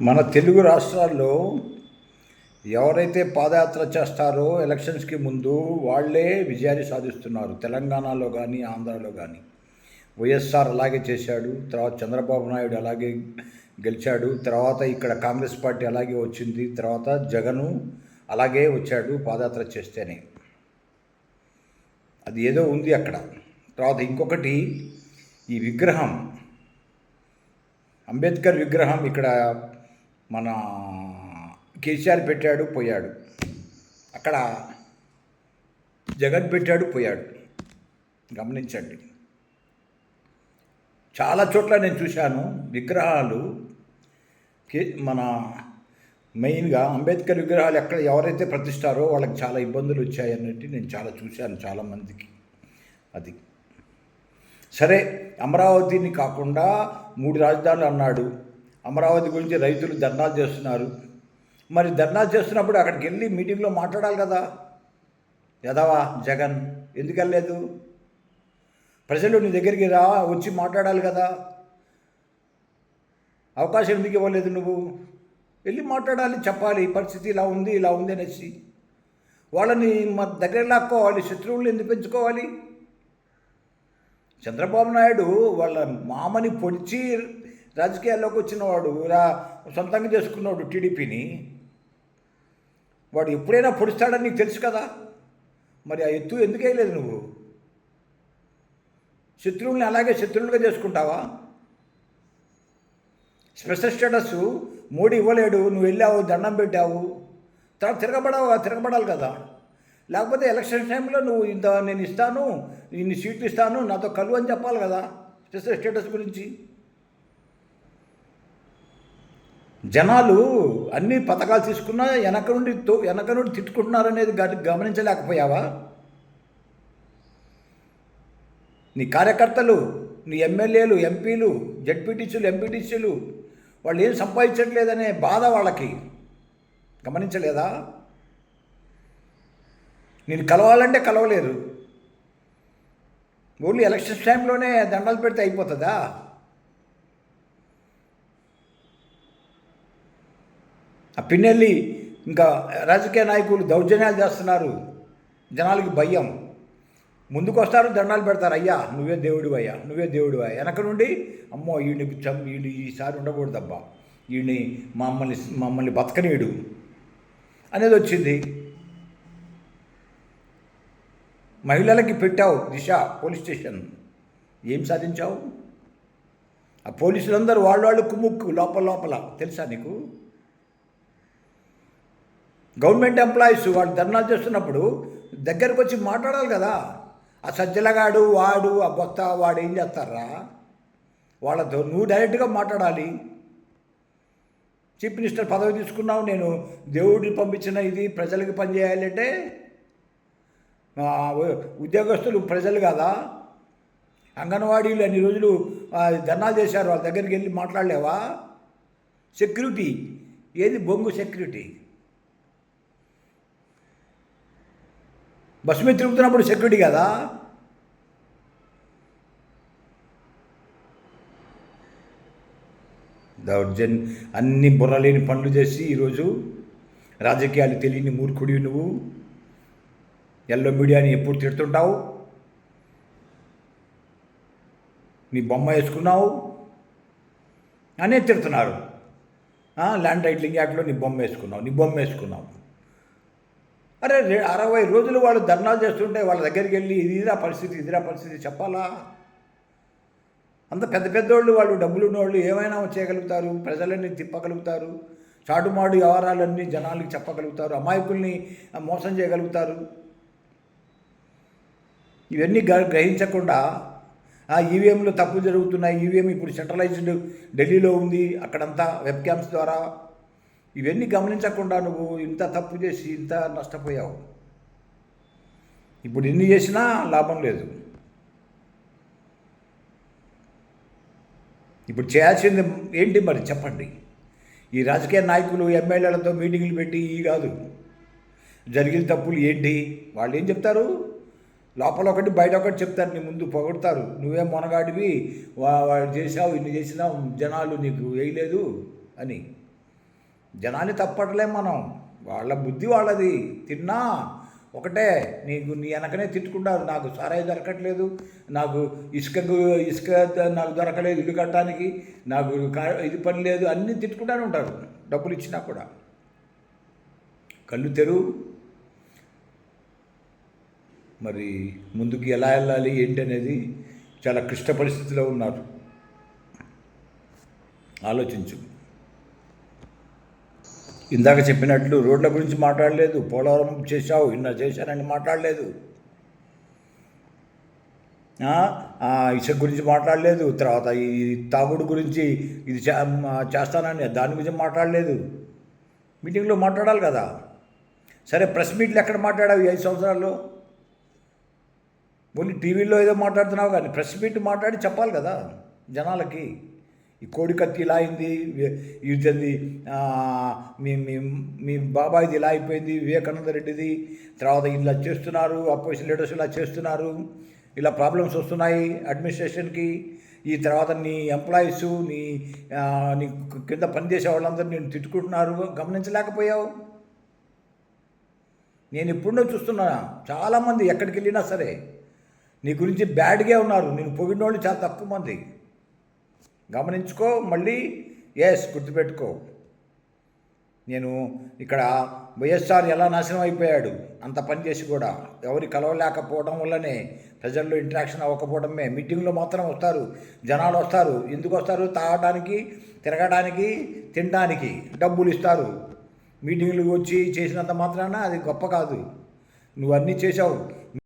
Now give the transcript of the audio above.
మన తెలుగు రాష్ట్రాల్లో ఎవరైతే పాదయాత్ర చేస్తారో ఎలక్షన్స్కి ముందు వాళ్ళే విజయాన్ని సాధిస్తున్నారు. తెలంగాణలో కానీ ఆంధ్రాలో కానీ వైఎస్ఆర్ అలాగే చేశాడు. తర్వాత చంద్రబాబు నాయుడు అలాగే గెలిచాడు. తర్వాత ఇక్కడ కాంగ్రెస్ పార్టీ అలాగే వచ్చింది. తర్వాత జగను అలాగే వచ్చాడు పాదయాత్ర చేస్తేనే. అది ఏదో ఉంది అక్కడ. తర్వాత ఇంకొకటి ఈ విగ్రహం. అంబేద్కర్ విగ్రహం ఇక్కడ మన కేసీఆర్ పెట్టాడు పోయాడు. అక్కడ జగన్ పెట్టాడు పోయాడు. గమనించండి. చాలా చోట్ల నేను చూశాను విగ్రహాలు. కే మన మెయిన్గా అంబేద్కర్ విగ్రహాలు ఎక్కడ ఎవరైతే ప్రతిష్టారో వాళ్ళకి చాలా ఇబ్బందులు వచ్చాయన్నట్టు నేను చాలా చూశాను చాలామందికి అది. సరే అమరావతిని కాకుండా మూడు రాజధానులు అన్నాడు. అమరావతి గురించి రైతులు ధర్నాలు చేస్తున్నారు. మరి ధర్నాలు చేస్తున్నప్పుడు అక్కడికి వెళ్ళి మీటింగ్లో మాట్లాడాలి కదా. యదవా జగన్ ఎందుకు వెళ్ళలేదు? ప్రజలు నీ దగ్గరికి రా వచ్చి మాట్లాడాలి కదా. అవకాశం ఎందుకు ఇవ్వలేదు నువ్వు? వెళ్ళి మాట్లాడాలి చెప్పాలి పరిస్థితి ఇలా ఉంది ఇలా ఉంది అనేసి. వాళ్ళని మా దగ్గర లాక్కోవాలి శత్రువులు ఎందుకు పెంచుకోవాలి? చంద్రబాబు నాయుడు వాళ్ళ మామని పొడిచి రాజకీయాల్లోకి వచ్చినవాడు ఇలా సొంతంగా చేసుకున్నవాడు టీడీపీని వాడు ఎప్పుడైనా పొడుస్తాడని నీకు తెలుసు కదా? మరి ఆ ఎత్తు ఎందుకు వేయలేదు నువ్వు? శత్రువుల్ని అలాగే శత్రువులుగా చేసుకుంటావా? స్పెషల్ స్టేటస్ మోడీ ఇవ్వలేడు నువ్వు వెళ్ళావు దండం పెట్టావు. తర్వాత తిరగబడావు తిరగబడాలి కదా. లేకపోతే ఎలక్షన్ టైంలో నువ్వు ఇంత నేను ఇస్తాను ఇన్ని సీట్లు ఇస్తాను నాతో కలువు అని చెప్పాలి కదా స్పెషల్ స్టేటస్ గురించి? జనాలు అన్ని పథకాలు తీసుకున్నా వెనక నుండి తో వెనక నుండి తిట్టుకుంటున్నారనేది గ- గమనించలేకపోయావా? నీ కార్యకర్తలు నీ ఎమ్మెల్యేలు ఎంపీలు జడ్పీటీసీలు ఎంపీటీసీలు వాళ్ళు ఏం సంపాదించట్లేదనే బాధ వాళ్ళకి. గమనించలేదా? నేను కలవాలంటే కలవలేరు ఓన్లీ ఎలక్షన్స్ టైంలోనే దండాలు పెడితే అయిపోతుందా? ఆ పిన్నెల్లి ఇంకా రాజకీయ నాయకులు దౌర్జన్యాలు చేస్తున్నారు. జనాలకి భయం. ముందుకు వస్తారు దండాలు పెడతారు. అయ్యా నువ్వే దేవుడు అయ్యా నువ్వే దేవుడు అయ్యా. వెనక నుండి అమ్మో వీడిని చం వీడు ఈసారి ఉండకూడదబ్బా. వీడిని మమ్మల్ని మమ్మల్ని బతకనీయుడు అనేది వచ్చింది. మహిళలకి పెట్టావు దిశ పోలీస్ స్టేషన్. ఏం సాధించావు? ఆ పోలీసులందరూ వాళ్ళు వాళ్ళు కుమ్ముక్కు లోపల లోపల. తెలుసా నీకు? గవర్నమెంట్ ఎంప్లాయీస్ వాళ్ళు ధర్నాలు చేస్తున్నప్పుడు దగ్గరకు వచ్చి మాట్లాడాలి కదా. ఆ సజ్జలగాడు వాడు ఆ బొత్త వాడు ఏం చేస్తారా? వాళ్ళతో నువ్వు డైరెక్ట్గా మాట్లాడాలి. చీఫ్ మినిస్టర్ పదవి తీసుకున్నావు నేను దేవుడిని పంపించిన ఇది ప్రజలకి పనిచేయాలి అంటే ఉద్యోగస్తులు ప్రజలు కదా. అంగన్వాడీలు అన్ని రోజులు ధర్నాలు చేశారు వాళ్ళ దగ్గరికి వెళ్ళి మాట్లాడలేవా? సెక్యూరిటీ ఏది బొంగు సెక్యూరిటీ? బస్సు మీద తిరుగుతున్నప్పుడు సెక్యూరిటీ కదా? దౌర్జన్ అన్ని బుర్రలేని పనులు చేసి ఈరోజు రాజకీయాలు తెలియని మూర్ఖుడి నువ్వు. ఎల్లో మీడియాని ఎప్పుడు తిడుతుంటావు? నీ బొమ్మ వేసుకున్నావు? అనే తిడుతున్నారు. ల్యాండ్ టైటిలింగ్ యాక్ట్లో నీ బొమ్మ వేసుకున్నావు నీ బొమ్మ వేసుకున్నావు. అరే అరవై రోజులు వాళ్ళు ధర్నాలు చేస్తుంటే వాళ్ళ దగ్గరికి వెళ్ళి ఇదిరా పరిస్థితి ఇదిరా పరిస్థితి చెప్పాలా? అంత పెద్ద పెద్దోళ్ళు వాళ్ళు డబ్బులు ఉన్నవాళ్ళు ఏమైనా చేయగలుగుతారు? ప్రజలన్నీ తిప్పగలుగుతారు? చాటుమాడు వ్యవహారాలన్నీ జనాలకి చెప్పగలుగుతారు? అమాయకుల్ని మోసం చేయగలుగుతారు? ఇవన్నీ గ గ్రహించకుండా ఆ ఈవీఎంలో తప్పులు జరుగుతున్నాయి. ఈవీఎం ఇప్పుడు సెంట్రలైజ్డ్ ఢిల్లీలో ఉంది. అక్కడంతా వెబ్ క్యామ్స్ ద్వారా ఇవన్నీ గమనించకుండా నువ్వు ఇంత తప్పు చేసి ఇంత నష్టపోయావు. ఇప్పుడు ఎన్ని చేసినా లాభం లేదు. ఇప్పుడు చేయాల్సింది ఏంటి మరి చెప్పండి. ఈ రాజకీయ నాయకులు ఎమ్మెల్యేలతో మీటింగులు పెట్టి ఈ కాదు. జరిగిన తప్పులు ఏంటి? వాళ్ళు ఏం చెప్తారు? లోపల ఒకటి బయట ఒకటి చెప్తారు నీ ముందు పొగడతారు. నువ్వే మొనగాడివి వా- చేసావు ఇన్ని చేసినావు జనాలు నీకు వేయలేదు అని. జనాన్ని తప్పట్లేం మనం. వాళ్ళ బుద్ధి వాళ్ళది. తిన్నా ఒకటే. నీకు నీ వెనకనే తిట్టుకుంటారు. నాకు సారాయి దొరకట్లేదు. నాకు ఇసుక ఇసుక నాకు దొరకలేదు ఇల్లు కట్టడానికి. నాకు ఇది పని లేదు. అన్నీ తిట్టుకుంటానే ఉంటారు. డబ్బులు ఇచ్చినా కూడా. కళ్ళు తెరువు మరి ముందుకు ఎలా వెళ్ళాలి? ఏంటి అనేది చాలా క్లిష్ట పరిస్థితిలో ఉన్నారు. ఆలోచించు. ఇందాక చెప్పినట్లు రోడ్ల గురించి మాట్లాడలేదు పోలవరం చేశావు ఇన్న చేశానని మాట్లాడలేదు. ఇసుక గురించి మాట్లాడలేదు తర్వాత ఈ తాగుడు గురించి ఇది చేస్తానని దాని గురించి మాట్లాడలేదు. మీటింగ్లో మాట్లాడాలి కదా. సరే ప్రెస్ మీట్లు ఎక్కడ మాట్లాడావు ఈ ఐదు సంవత్సరాల్లో? ఓన్లీ టీవీలో ఏదో మాట్లాడుతున్నావు కానీ ప్రెస్ మీట్ మాట్లాడి చెప్పాలి కదా జనాలకి. ఈ కోడి కత్తి ఇలా అయింది ఇది మీ మీ మీ బాబాయిది ఇలా అయిపోయింది వివేకానంద రెడ్డిది. తర్వాత ఇలా చేస్తున్నారు అపోజిషన్ లీడర్స్ ఇలా చేస్తున్నారు ఇలా ప్రాబ్లమ్స్ వస్తున్నాయి అడ్మినిస్ట్రేషన్కి. ఈ తర్వాత నీ ఎంప్లాయీస్ నీ నీ కింద పనిచేసే వాళ్ళందరూ నేను తిట్టుకుంటున్నారు గమనించలేకపోయావు. నేను ఎప్పుడో చూస్తున్నా చాలామంది ఎక్కడికి వెళ్ళినా సరే నీ గురించి బ్యాడ్గా ఉన్నారు నేను పొగిడిన వాళ్ళు చాలా తక్కువ మంది. గమనించుకో మళ్ళీ ఎస్ గుర్తుపెట్టుకో. నేను ఇక్కడ వైఎస్ఆర్ ఎలా నాశనం అయిపోయాడు? అంత పని చేసి కూడా. ఎవరి కలవలేకపోవడం వల్లనే ప్రజల్లో ఇంటరాక్షన్ అవ్వకపోవడమే. మీటింగ్లో మాత్రం వస్తారు. జనాలు వస్తారు. ఎందుకు వస్తారు? తాగడానికి తిరగడానికి తినడానికి డబ్బులు ఇస్తారు. మీటింగ్లు వచ్చి చేసినంత మాత్రాన అది గొప్ప కాదు. నువ్వు అన్నీ చేసావు